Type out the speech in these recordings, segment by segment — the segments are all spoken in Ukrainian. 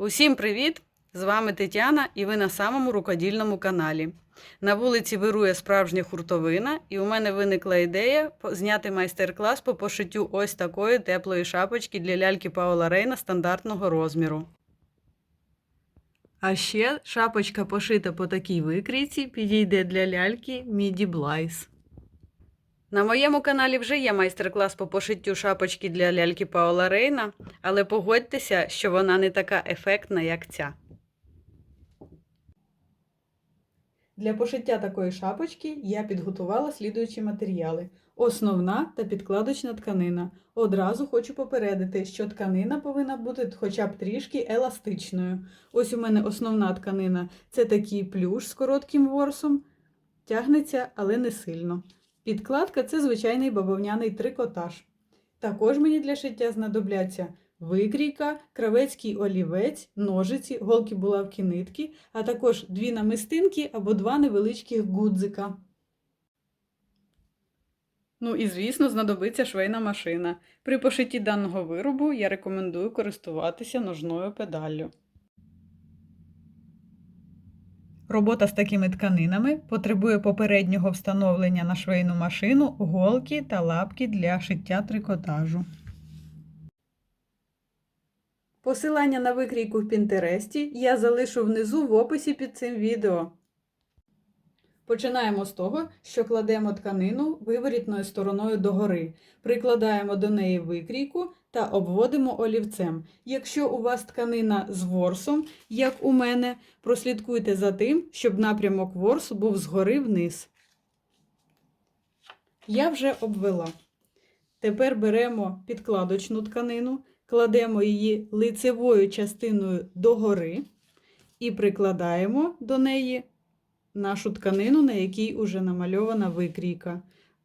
Усім привіт! З вами Тетяна і ви на самому рукодільному каналі. На вулиці вирує справжня хуртовина, і у мене виникла ідея зняти майстер-клас по пошиттю ось такої теплої шапочки для ляльки Паула Рейна стандартного розміру. А ще шапочка пошита по такій викрійці підійде для ляльки Міді Блайс. На моєму каналі вже є майстер-клас по пошиттю шапочки для ляльки Паула Рейна, але погодьтеся, що вона не така ефектна, як ця. Для пошиття такої шапочки я підготувала слідуючі матеріали: основна та підкладочна тканина. Одразу хочу попередити, що тканина повинна бути хоча б трішки еластичною. Ось у мене основна тканина це такий плюш з коротким ворсом, тягнеться, але не сильно. Підкладка це звичайний бавовняний трикотаж. Також мені для шиття знадобляться викрійка, кравецький олівець, ножиці, голки булавки нитки, а також дві намистинки або два невеличких гудзика. Ну і, звісно, знадобиться швейна машина. При пошитті даного виробу я рекомендую користуватися ножною педаллю. Робота з такими тканинами потребує попереднього встановлення на швейну машину голки та лапки для шиття трикотажу. Посилання на викрійку в Пінтересті я залишу внизу в описі під цим відео. Починаємо з того, що кладемо тканину виворітною стороною догори, прикладаємо до неї викрійку та обводимо олівцем. Якщо у вас тканина з ворсом, як у мене, прослідкуйте за тим, щоб напрямок ворсу був згори вниз. Я вже обвела. Тепер беремо підкладочну тканину, кладемо її лицевою частиною догори і прикладаємо до неї нашу тканину, на якій уже намальована викрійка.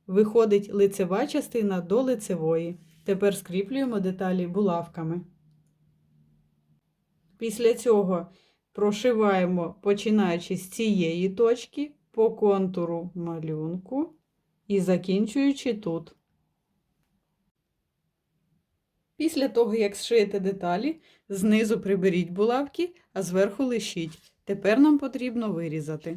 Виходить лицева частина до лицевої. Тепер скріплюємо деталі булавками. Після цього прошиваємо, починаючи з цієї точки по контуру малюнку і закінчуючи тут. Після того, як зшиєте деталі, знизу приберіть булавки, а зверху лишіть. Тепер нам потрібно вирізати.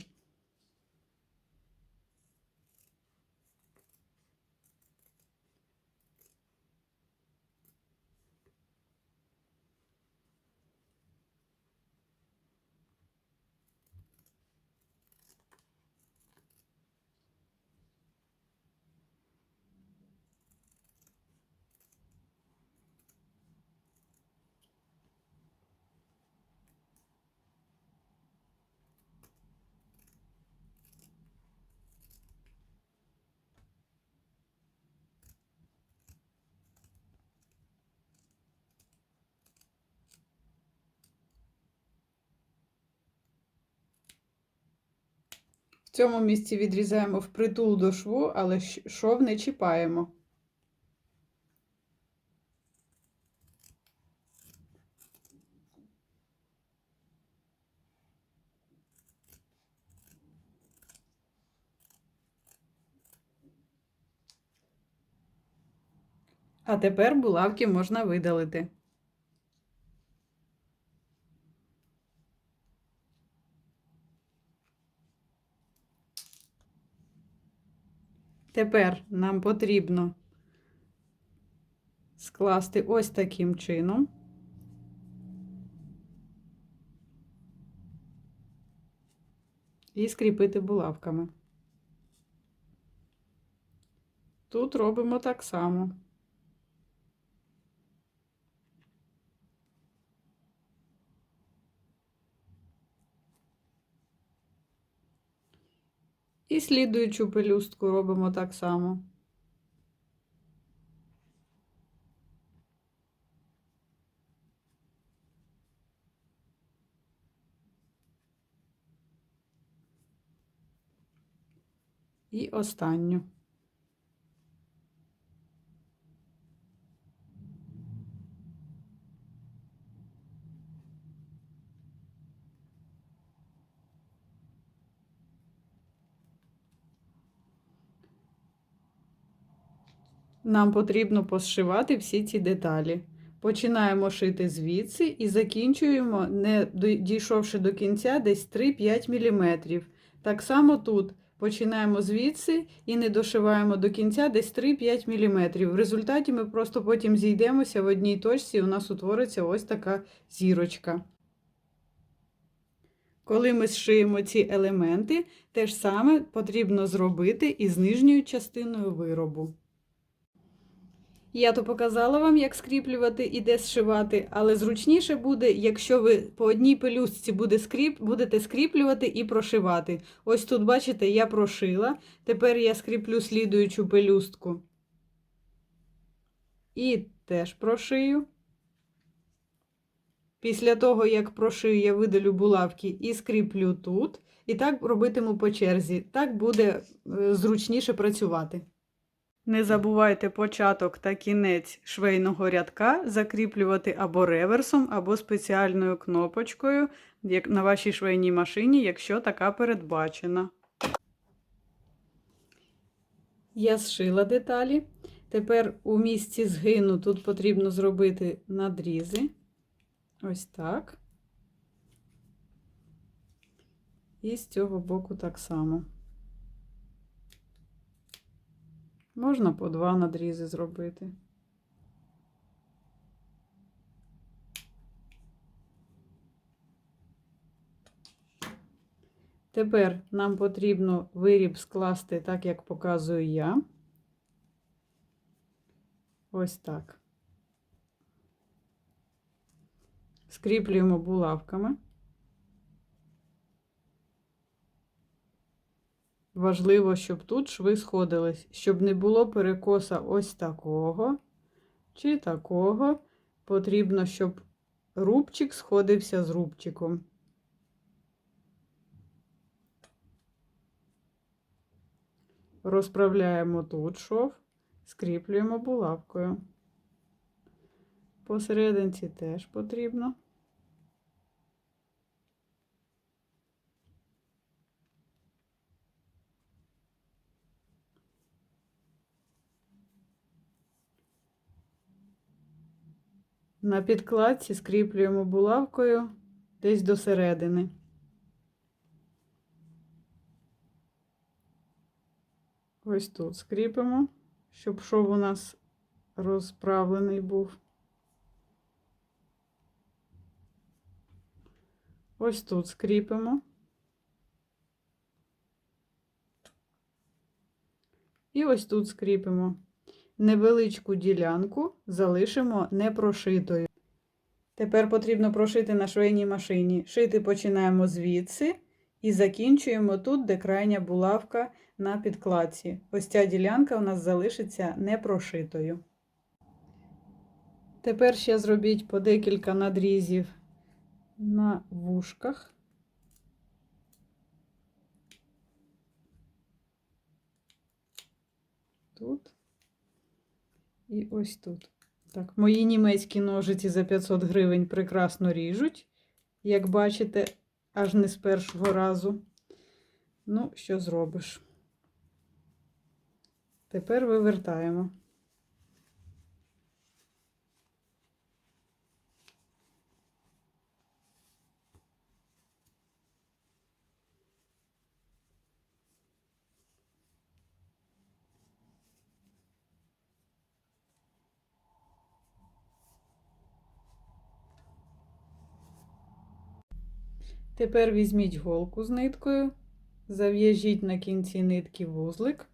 Цьому місці відрізаємо впритул до шву, але шов не чіпаємо. А тепер булавки можна видалити. Тепер нам потрібно скласти ось таким чином. І скріпити булавками. Тут робимо так само. І слідуючу пелюстку робимо так само. І останню. Нам потрібно пошивати всі ці деталі. Починаємо шити звідси і закінчуємо, не дійшовши до кінця, десь 3-5 мм. Так само тут починаємо звідси і не дошиваємо до кінця десь 3-5 мм. В результаті ми просто потім зійдемося в одній точці, і у нас утвориться ось така зірочка. Коли ми зшиємо ці елементи, те ж саме потрібно зробити і з нижньою частиною виробу. Я то показала вам, як скріплювати і де зшивати, але зручніше буде, якщо ви по одній пелюстці буде скріп, будете скріплювати і прошивати. Ось тут, бачите, я прошила. Тепер я скріплю слідуючу пелюстку. І теж прошию. Після того, як прошию, я видалю булавки і скріплю тут. І так робитиму по черзі. Так буде е, зручніше працювати. Не забувайте початок та кінець швейного рядка закріплювати або реверсом, або спеціальною кнопочкою на вашій швейній машині, якщо така передбачена. Я зшила деталі. Тепер у місці згину тут потрібно зробити надрізи. Ось так. І з цього боку так само. Можна по два надрізи зробити. Тепер нам потрібно виріб скласти так, як показую я. Ось так. Скріплюємо булавками. Важливо, щоб тут шви сходились, щоб не було перекоса ось такого чи такого. Потрібно, щоб рубчик сходився з рубчиком. Розправляємо тут шов, скріплюємо булавкою. Посерединці теж потрібно. На підкладці скріплюємо булавкою десь до середини. Ось тут скріпимо, щоб шов у нас розправлений був. Ось тут скріпимо. І ось тут скріпимо. Невеличку ділянку залишимо непрошитою. Тепер потрібно прошити на швейній машині. Шити починаємо звідси і закінчуємо тут, де крайня булавка на підкладці. Ось ця ділянка у нас залишиться непрошитою. Тепер ще зробіть по декілька надрізів на вушках. Тут і ось тут. Так, мої німецькі ножиці за 500 гривень прекрасно ріжуть, як бачите, аж не з першого разу. Ну, що зробиш? Тепер вивертаємо. Тепер візьміть голку з ниткою, зав'яжіть на кінці нитки вузлик.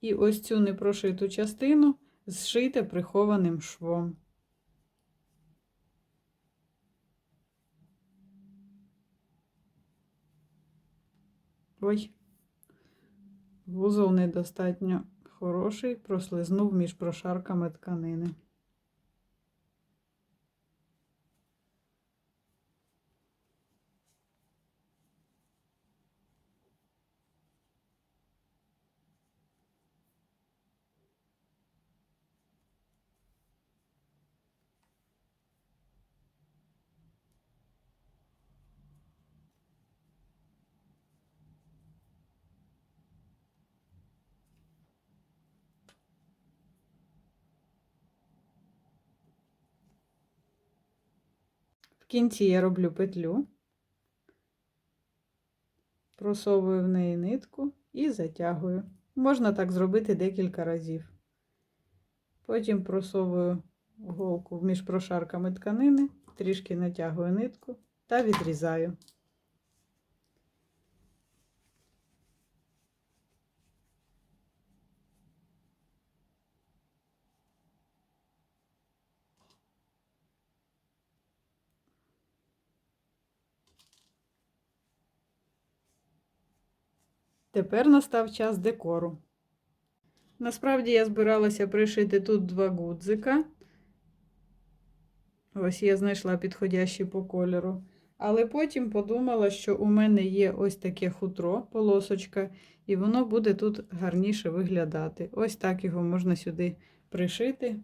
І ось цю непрошиту частину зшийте прихованим швом. Ой, вузол недостатньо хороший, прослизнув між прошарками тканини. Кінці я роблю петлю, просовую в неї нитку і затягую. Можна так зробити декілька разів. Потім просовую голку між прошарками тканини, трішки натягую нитку та відрізаю. Тепер настав час декору. Насправді я збиралася пришити тут два гудзика. Ось я знайшла підходящі по кольору. Але потім подумала, що у мене є ось таке хутро, полосочка, і воно буде тут гарніше виглядати. Ось так його можна сюди пришити.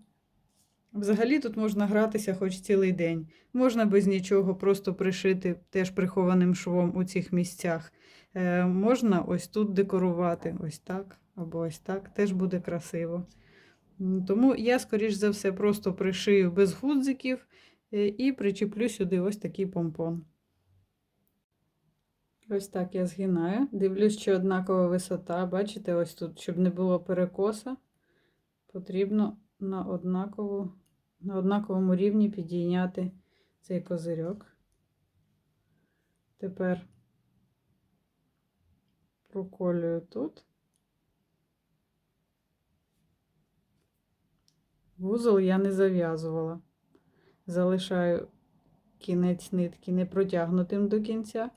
Взагалі тут можна гратися хоч цілий день. Можна без нічого просто пришити теж прихованим швом у цих місцях. Е, можна ось тут декорувати, ось так, або ось так, теж буде красиво. Тому я, скоріш за все, просто пришию без гудзиків е, і причеплю сюди ось такий помпон. Ось так я згинаю. Дивлюсь, що однакова висота. Бачите, ось тут, щоб не було перекоса, потрібно на, однакову, на однаковому рівні підійняти цей козирьок. Тепер проколюю тут. Вузол я не зав'язувала. Залишаю кінець нитки не протягнутим до кінця.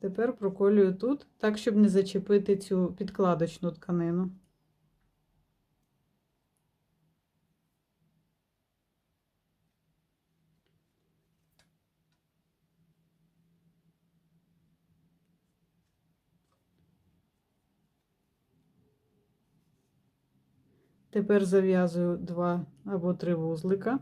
Тепер проколюю тут, так, щоб не зачепити цю підкладочну тканину. Тепер зав'язую два або три вузлика.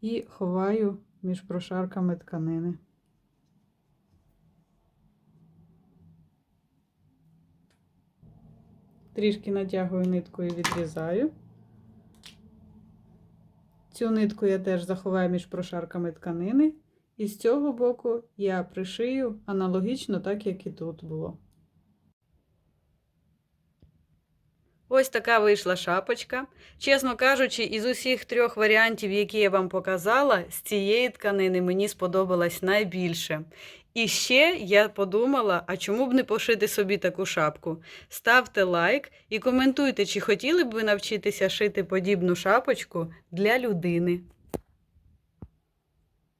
І ховаю між прошарками тканини. Трішки натягую нитку і відрізаю. Цю нитку я теж заховаю між прошарками тканини. І з цього боку я пришию аналогічно, так як і тут було. Ось така вийшла шапочка. Чесно кажучи, із усіх трьох варіантів, які я вам показала, з цієї тканини мені сподобалась найбільше. І ще я подумала, а чому б не пошити собі таку шапку? Ставте лайк і коментуйте, чи хотіли б ви навчитися шити подібну шапочку для людини.